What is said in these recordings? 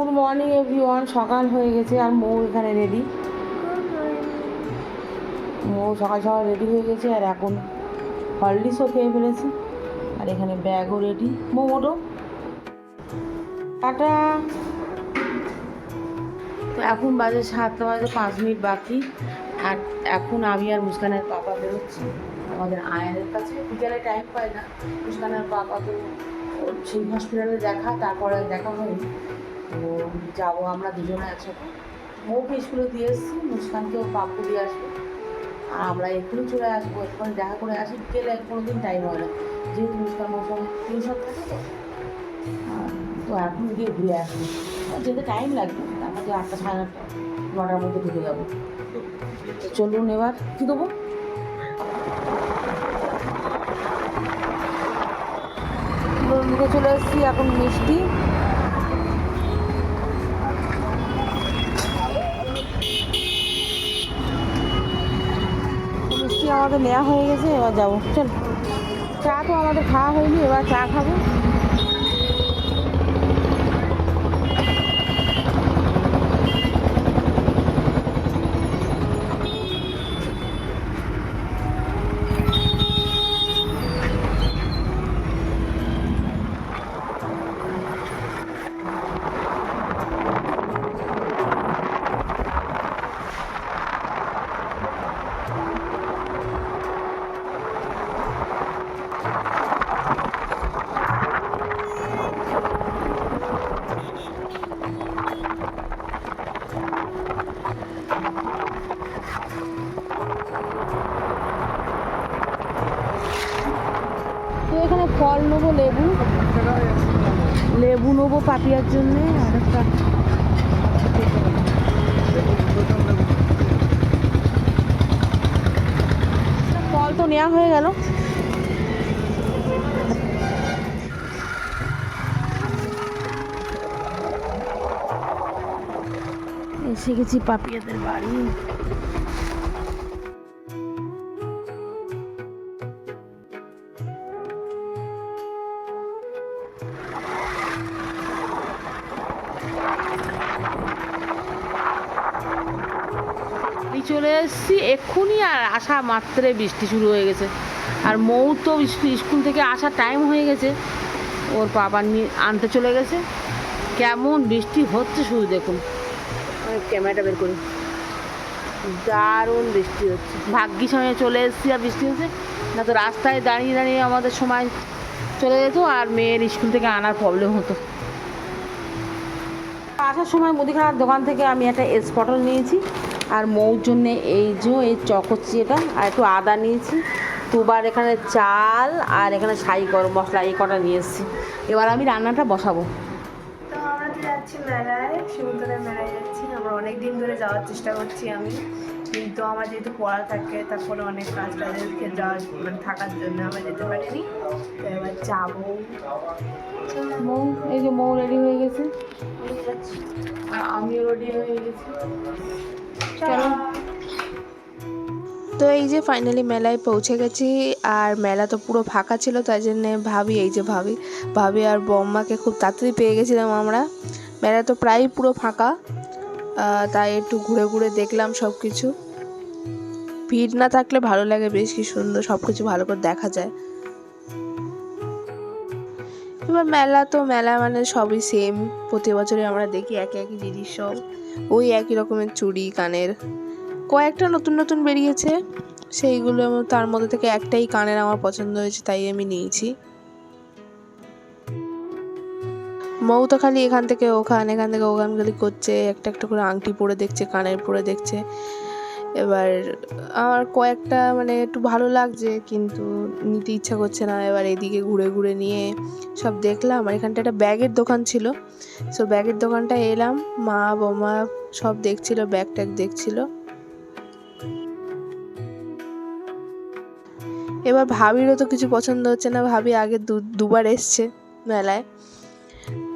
Good morning everyone সকাল হয়ে গেছে আর মৌ এখানে রেডি মৌ সকাল সকাল রেডি হয়ে গেছে আর এখন হলডিসও খেয়ে ফেলেছি। আর এখানে ব্যাগও রেডি মৌ ওটো টাটা। তো এখন বাজে সাতটা বাজে পাঁচ মিনিট বাকি। আর এখন আমি আর মুস্কানের পাপা বেরোচ্ছি। আমাদের আয়ানের কাছে। বিকেলে টাইম পায় না। মুস্কানের পাপা তো সেই হসপিটালে দেখা, তারপরে দেখা হয়নি। তো যাব আমরা দুজনে একসাথে। মৌকে স্কুলে দিয়ে এসেছি, মুস্কানকে ওর পাপ্পু দিয়ে আসব। আর আমরা এক্ষুনি চলে আসব, এক্ষুনি দেখা করে আসি। বিকেলে কোনো দিন টাইম হয় না, যেহেতু মুস্কান মৌসুম টিউশন থাকে তো। তো এখন গিয়ে ঘুরে আসব। যেতে টাইম লাগবে আমাদের আটটা সাড়ে আটটা, নটার মধ্যে ঢুকে যাব। চলুন এবার, কী দেবো? চলে এসেছি, এখন মিষ্টি মিষ্টি আমাদের নেওয়া হয়ে গেছে, এবার যাব। চল, চা তো আমাদের খাওয়া হয়নি, এবার চা খাব। পাপিয়ার জন্যে আর একটা ফল তো নেওয়া হয়ে গেল। এসে গেছি পাপিয়াদের বাড়ি। চলে এসেছি এক্ষুনি আর আসা মাত্রে বৃষ্টি শুরু হয়ে গেছে। আর মৌ তো স্কু- স্কুল থেকে আসার টাইম হয়ে গেছে। ওর বাবা নিয়ে আনতে চলে গেছে। কেমন বৃষ্টি হচ্ছে শুধু দেখুন। ক্যামেরাটা বের করি। দারুণ বৃষ্টি হচ্ছে। ভাগ্যি সময় চলে এসেছি আর বৃষ্টি হচ্ছে। না তো রাস্তায় দাঁড়িয়ে দাঁড়িয়ে আমাদের সময় চলে যেত আর মেয়ের স্কুল থেকে আনার প্রবলেম হতো। আসার সময় মুদিখানার দোকান থেকে আমি একটা স্পটল নিয়েছি। আর মৌর জন্যে এই যে এই চকচ্ছি এটা আর একটু আদা নিয়েছি দুবার এখানে চাল আর এখানে সাই গরম মশলা এই কটা নিয়ে এসেছি। এবার আমি রান্নাটা বসাবো। তো আমরা তো যাচ্ছি মেলায়? শিবতলায় মেলায় যাচ্ছি। আমরা অনেক দিন ধরে যাওয়ার চেষ্টা করছি আমি। কিন্তু আমার যেহেতু পড়া থাকে তারপরে অনেক কাজ যাওয়ার মানে থাকার জন্য আমরা যেতে পারিনি। তো এবার যাব। মৌ এই যে মৌ রেডি হয়ে গেছে। আর আমিও রেডি হয়ে গেছি। তো এই যে ফাইনালি মেলায় পৌঁছে গেছি, আর মেলা তো পুরো ফাঁকা ছিল, তাই জন্যে ভাবি, এই যে ভাবি ভাবি আর বম্মাকে খুব তাড়াতাড়ি পেয়ে গেছিলাম আমরা। মেলা তো প্রায় পুরো ফাঁকা তাই একটু ঘুরে ঘুরে দেখলাম সব কিছু ভিড় না থাকলে ভালো লাগে, বেশ কি সুন্দর সব কিছু ভালো করে দেখা যায়। এবার মেলা তো মেলা মানে সবই সেম প্রতি বছরই আমরা দেখি একই একই জিনিস সব। ওই একই রকমের চুড়ি, কানের। কয়েকটা নতুন নতুন বেরিয়েছে। সেইগুলো তার মধ্যে থেকে একটাই কানের আমার পছন্দ হয়েছে, তাই আমি নিয়েছি। মৌ তো খালি এখান থেকে ওখান, এখান থেকে ওখান খালি করছে, একটা একটা করে আংটি পরে দেখছে, কানের পরে দেখছে। এবার আমার কয়েকটা মানে একটু ভালো লাগছে, কিন্তু নিতে ইচ্ছা করছে না। এবার এদিকে ঘুরে ঘুরে নিয়ে সব দেখলাম, আর এখানটা একটা ব্যাগের দোকান ছিল। সো ব্যাগের দোকানটায় এলাম, মা, বোমা সব দেখছিল, ব্যাগ ট্যাগ দেখছিল। এবার ভাবিরও তো কিছু পছন্দ হচ্ছে না, ভাবি আগে দুবার এসছে মেলায়।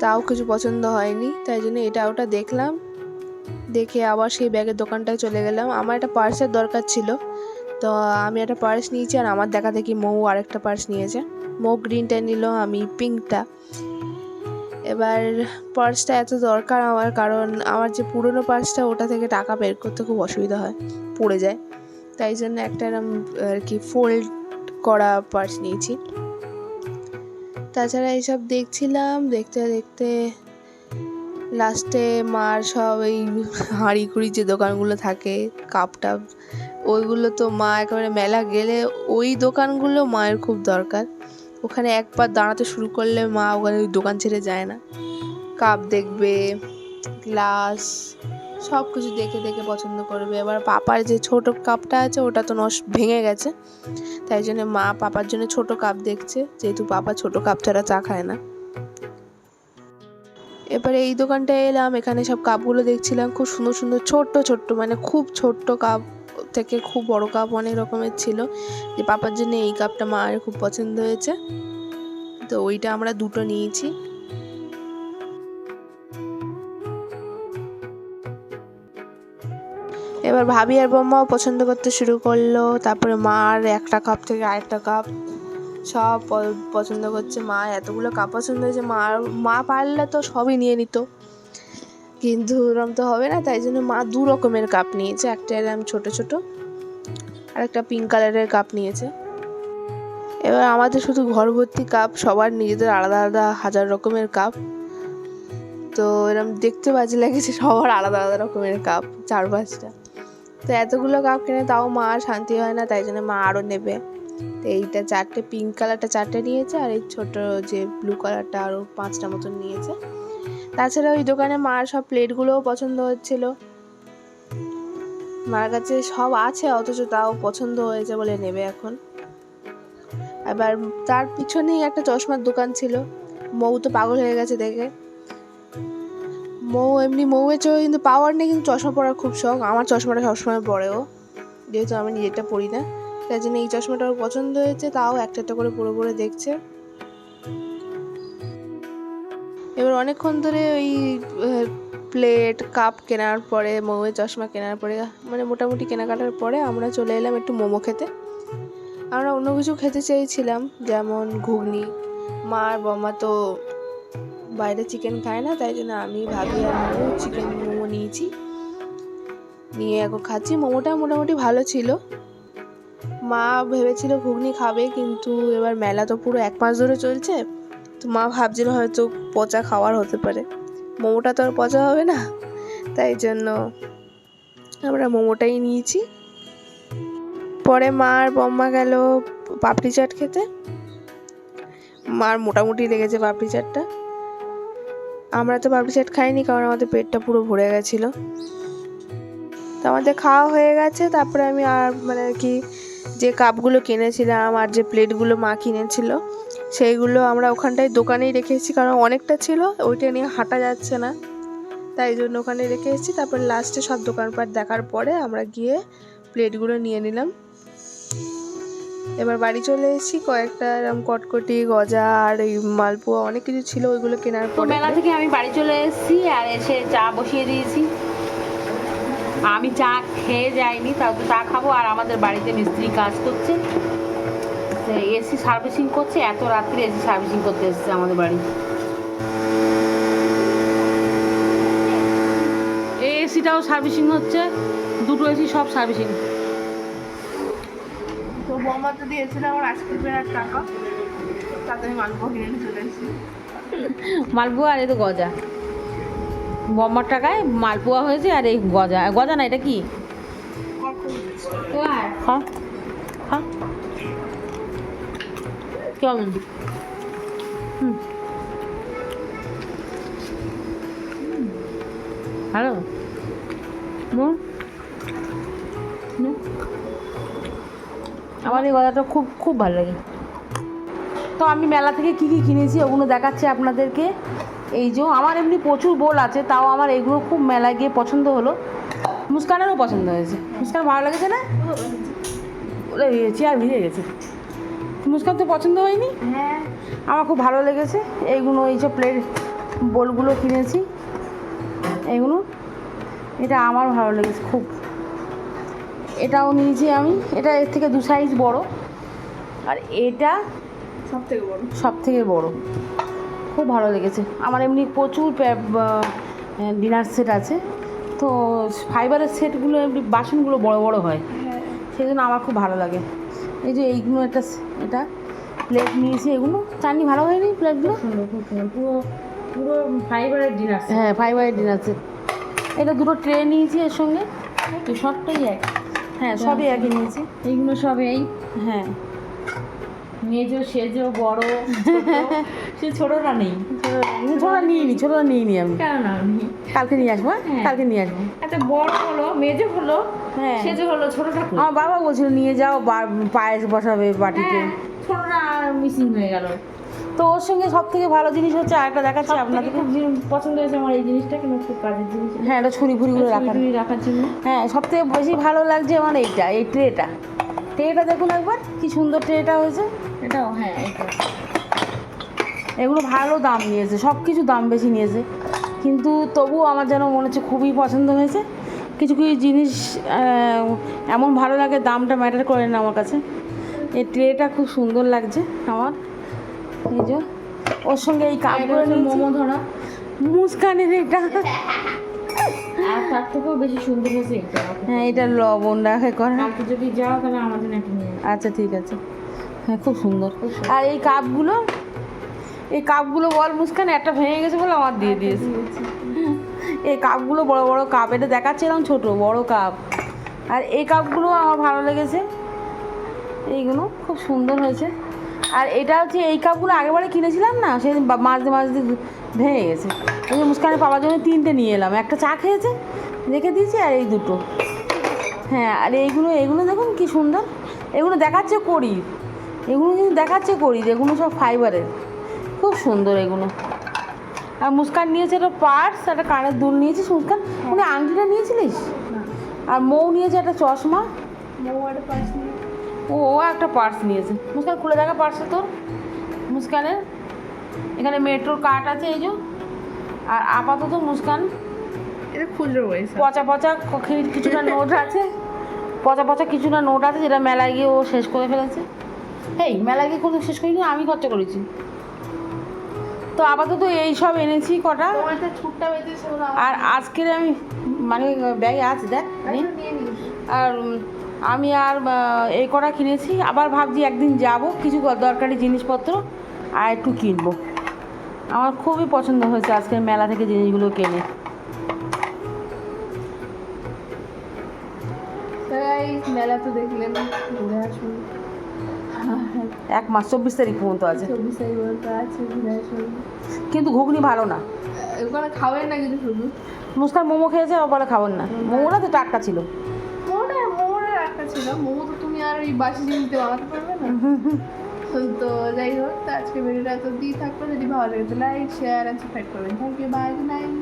তাও কিছু পছন্দ হয়নি, তাই জন্য এটা ওটা দেখলাম। দেখে আবার সেই ব্যাগের দোকানটায় চলে গেলাম। আমার একটা পার্সের দরকার ছিল। তো আমি একটা পার্স নিয়েছি আর আমার দেখা দেখি মৌ আরেকটা পার্স নিয়েছে। মৌ গ্রিনটা নিল, আমি পিঙ্কটা এবার পার্সটা এত দরকার আমার, কারণ আমার যে পুরনো পার্সটা ওটা থেকে টাকা বের করতে খুব অসুবিধা হয়, পড়ে যায়। তাই জন্য একটা আর কি ফোল্ড করা পার্স নিয়েছি। তাছাড়া এইসব দেখছিলাম, দেখতে দেখতে লাস্টে মার সব এই হাঁড়ি কুড়ি যে দোকানগুলো থাকে কাপ টাপ ওইগুলো তো মা একেবারে মেলা গেলে ওই দোকানগুলো মায়ের খুব দরকার। ওখানে একবার দাঁড়াতে শুরু করলে মা ওখানে ওই দোকান ছেড়ে যায় না। কাপ দেখবে, গ্লাস, সব কিছু দেখে দেখে পছন্দ করবে। এবার পাপার যে ছোট কাপটা আছে, ওটা তো নষ্ট ভেঙে গেছে। তাই জন্য মা পাপার জন্য ছোট কাপ দেখছে। যেহেতু পাপা ছোট কাপ ছাড়া চা খায় না। এবারে এই দোকানটায় এলাম, এখানে সব কাপগুলো দেখছিলাম, খুব সুন্দর সুন্দর ছোট্ট ছোট্ট মানে খুব ছোট্ট কাপ থেকে খুব বড় কাপ অনেক রকমের ছিল। যে পাপার জন্য এই কাপটা মায়ের খুব পছন্দ হয়েছে। তো ওইটা আমরা দুটো নিয়েছি। এবার ভাবি আর বম্মাও পছন্দ করতে শুরু করল, তারপরে মার একটা কাপ থেকে আরেকটা কাপ সব পছন্দ করছে। মা এতগুলো কাপ পছন্দ হয়েছে। মা মা পারলে তো সবই নিয়ে নিত। কিন্তু ওরম তো হবে না, তাই জন্য মা দু রকমের কাপ নিয়েছে। একটা এরম ছোট ছোট, আর একটা পিঙ্ক কালারের কাপ নিয়েছে। এবার আমাদের শুধু ঘর ভর্তি কাপ, সবার নিজেদের আলাদা আলাদা হাজার রকমের কাপ। তো এরম দেখতে বাজে লাগেছে, সবার আলাদা আলাদা রকমের কাপ, চার পাঁচটা। তো এতগুলো কাপ কিনে তাও মা আর শান্তি হয় না, তাই জন্য মা আরও নেবে। এইটা চারটে পিঙ্ক কালারটা চারটে নিয়েছে আর এই ছোট যে ব্লু কালারটা আরও পাঁচটা মতন নিয়েছে। তাছাড়া ওই দোকানে মার সব প্লেটগুলোও পছন্দ হচ্ছিল। মার কাছে সব আছে, অথচ তাও পছন্দ হয়েছে বলে নেবে এখন। এবার তার পিছনেই একটা চশমার দোকান ছিল। মৌ তো পাগল হয়ে গেছে দেখে। মৌ এমনি মৌয়ের চোখে কিন্তু পাওয়ার নেই, কিন্তু চশমা পরার খুব শখ। আমার চশমাটা সবসময় পরে ও। যেহেতু আমি নিজেরটা পড়ি না। তাই জন্য এই চশমাটা ওর পছন্দ হয়েছে, তাও একটা একটা করে পরে পরে দেখছে। এবার অনেকক্ষণ ধরে ওই প্লেট কাপ কেনার পরে, মৌয়ের চশমা কেনার পরে মানে মোটামুটি কেনাকাটার পরে আমরা চলে এলাম একটু মোমো খেতে। আমরা অন্য কিছু খেতে চেয়েছিলাম, যেমন ঘুগনি। মা আর বমা তো বাইরে চিকেন খায় না, তাই জন্য আমি ভাবি মৌ চিকেন মোমো নিয়েছি। নিয়ে এখন খাচ্ছি। মোমোটা মোটামুটি ভালো ছিল। মা ভেবেছিল ঘুগনি খাবে, কিন্তু এবার মেলা তো পুরো এক মাস ধরে চলছে। তো মা ভাবছিল হয়তো পচা খাওয়ার হতে পারে। মোমোটা তো আর পচা হবে না। তাই জন্য আমরা মোমোটাই নিয়েছি। পরে মা আর বম্মা গেল পাপড়ি চাট খেতে। মার মোটামুটি লেগেছে পাপড়ি চাটটা। আমরা তো পাপড়ি চাট খাইনি, কারণ আমাদের পেটটা পুরো ভরে গেছিল। তো আমাদের খাওয়া হয়ে গেছে, তারপরে আমি আর মানে কি যে কাপগুলো কিনেছিলাম আর যে প্লেটগুলো মা কিনেছিল সেইগুলো আমরা ওখানটায় দোকানেই রেখে এসেছি কারণ অনেকটা ছিল ওইটা নিয়ে হাঁটা যাচ্ছে না। তাই জন্য ওখানে রেখে এসেছি তারপর লাস্টে সব দোকানপাট দেখার পরে আমরা গিয়ে প্লেটগুলো নিয়ে নিলাম। এবার বাড়ি চলে এসেছি কয়েকটা এরকম কটকটি গজা আর এই মালপোয়া অনেক কিছু ছিল ওইগুলো কেনার পরে। মেলা থেকে আমি বাড়ি চলে এসেছি আর এসে চা বসিয়ে দিয়েছি। আমি চা খেয়ে যাইনি তাও তো চা খাব আর আমাদের বাড়িতে মিস্ত্রি কাজ করছে। এসি সার্ভিসিং করছে এত রাত্রে এসি সার্ভিসিং করতে এসেছে আমাদের বাড়ি। এই এসিটাও সার্ভিসিং হচ্ছে দুটো এসি সব সার্ভিসিং তো বম্মা তো দিয়েছিল আমার আইসক্রিমের এক টাকা তাতে আমি মালপোয়া কিনে চলে এসেছি। মালপোয়া আর এই তো গজা। বম্মার টাকায় মালপোয়া হয়েছে আর এই গজা। গজা না এটা কি? খা খা কেমন? নুন। আমার এই গজাটা খুব খুব ভালো লাগে। তো আমি মেলা থেকে কী কী কিনেছি ওগুলো দেখাচ্ছি আপনাদেরকে। এই যে আমার এমনি প্রচুর বোল আছে তাও আমার এগুলো খুব মেলায় গিয়ে পছন্দ হলো। মুস্কানেরও পছন্দ হয়েছে। মুস্কান ভালো লেগেছে না? চেয়ার ভিজে গেছে। মুস্কান তো পছন্দ হয়নি? হ্যাঁ। আমার খুব ভালো লেগেছে। এইগুলো এইসব প্লেট বোলগুলো কিনেছি। এইগুলো এটা আমার ভালো লেগেছে খুব। এটাও নিয়েছি আমি। এটা এর থেকে দু সাইজ বড়। আর এটা সব থেকে বড়। সব থেকে বড়। খুব ভালো লেগেছে। আমার এমনি প্রচুর ডিনার সেট আছে। তো ফাইবারের সেটগুলো এমনি বাসনগুলো বড় বড় হয়। হ্যাঁ সেই জন্য আমার খুব ভালো লাগে। এই যে এইগুলো একটা এটা প্লেট নিয়েছি এগুলো। চাটনি ভালো হয়নি প্লেটগুলো পুরো পুরো ফাইবারের ডিনার হ্যাঁ ফাইবারের ডিনার সেট এটা দুটো ট্রে নিয়েছি এর সঙ্গে। তো সবটাই এক। হ্যাঁ সবই একই নিয়েছি। এইগুলো সব এই? হ্যাঁ। মেজো সেজো বড় সে ছোটটা নেই। ছোটা নিয়ে নি ছোটা নিয়ে নি আমি। কেন না আমি কালকে নিয়ে আসব হ্যাঁ? হ্যাঁ। কালকে নিয়ে আসব। একটা বড় হলো মেজো হলো হ্যাঁ। সেজো হলো ছোটটা আমার বাবা বলছিল নিয়ে যাও পায়েস বসাবে বাটিতে। হ্যাঁ, ছোটটা মিসিং হয়ে গেল। তো ওর সঙ্গে সব থেকে ভালো জিনিস হচ্ছে আরেকটা দেখাচ্ছি আপনাদের খুব পছন্দ হয়েছে আমার এই জিনিসটা কিন্তু খুব কাজের জিনিস। হ্যাঁ এটা ছুরি ফুরিগুলো রাখার। রাখার জন্য। হ্যাঁ সব থেকে বেশি ভালো লাগছে আমার এইটা এই ট্রেটা। ট্রেটা দেখুন একবার কি সুন্দর ট্রেটা হয়েছে। এটাও হ্যাঁ এগুলো ভালো দাম নিয়েছে সব কিছু দাম বেশি নিয়েছে। কিন্তু তবুও আমার যেন মনে হচ্ছে খুবই পছন্দ হয়েছে। কিছু কিছু জিনিস এমন ভালো লাগে দামটা ম্যাটার করে না আমার কাছে। এই ট্রেটা খুব সুন্দর লাগছে আমার। এই যে ওর সঙ্গে এই হচ্ছে মোমো ধরা মুস্কানের এটা। আর তার থেকেও বেশি সুন্দর হয়েছে এটা। হ্যাঁ এটা লবণ রাখে করা। কালকে যদি যাও তাহলে জন্য একটা নিয়ে আচ্ছা ঠিক আছে। হ্যাঁ খুব সুন্দর। আর এই কাপগুলো এই কাপগুলো বল মুস্কান একটা ভেঙে গেছে বলে আমার দিয়ে দিয়েছে। এই কাপগুলো বড় বড় কাপ এটা দেখাচ্ছিলাম ছোট বড় কাপ। আর এই কাপগুলো আমার ভালো লেগেছে। এইগুলো খুব সুন্দর হয়েছে। আর এটা হচ্ছে এই কাপগুলো আগেবারে কিনেছিলাম না? সেদিন মাঝে মাঝতে ভেঙে গেছে। ওই যে মুস্কানের পাওয়ার জন্য তিনটে নিয়ে এলাম। একটা চা খেয়েছে রেখে দিয়েছি আর এই দুটো। হ্যাঁ আর এইগুলো এগুলো দেখুন কি সুন্দর। এগুলো দেখাচ্ছে করি। এগুলো কিন্তু দেখাচ্ছে করি এগুলো সব ফাইবারের। খুব সুন্দর এগুলো। আর মুস্কান নিয়েছে একটা পার্স একটা কানের দুল নিয়েছিস মুস্কান? উনি আংটিটা নিয়েছিলিস? আর মৌ নিয়েছে একটা চশমা। ও একটা পার্স নিয়েছে। মুস্কান খুলে দেখা পার্সে তোর। মুস্কানের। এখানে মেট্রোর কার্ড আছে এই যে। আর আপাতত মুস্কান। এটা খুচরো পয়সা পচা পচা কিছুটা নোট আছে। পচা পচা কিছুটা নোট আছে যেটা মেলায় গিয়ে ও শেষ করে ফেলেছে। এই মেলায় গিয়ে কোনো শেষ করিনি আমি খরচা করেছি। তো আপাতত এই সব এনেছি কটা। আর আজকের আমি মানে ব্যাগে আছে দেখ? আর আমি আর এই কটা কিনেছি। আবার ভাবছি একদিন যাব কিছু দরকারি জিনিসপত্র আর একটু কিনবো। আমার খুবই পছন্দ হয়েছে আজকের মেলা থেকে জিনিসগুলো কেনে। মেলা তো দেখলেন ঘুরে আসুন। এক মাস চব্বিশ তারিখ পর্যন্ত আছে। চব্বিশ তারিখ পর্যন্ত আছে ঘুরে আসুন। কিন্তু ঘুগনি ভালো না। ওখানে খাবেন না কিন্তু শুধু? মুস্কান মোমো খেয়েছে বলে খাবেন না। মোমোটা তো টাটকা ছিল। মোমোটা মোমোটা একটা ছিল। মোমো তো তুমি আর ওই বাসি জিনিস দিয়ে বানাতে পারবে না? তো যাই হোক, তো আজকে ভিডিওটা তো দিয়ে থাকব যদি ভালো লাগে তো লাইক শেয়ার অ্যান্ড সাবস্ক্রাইব করবেন। Thank you bye good night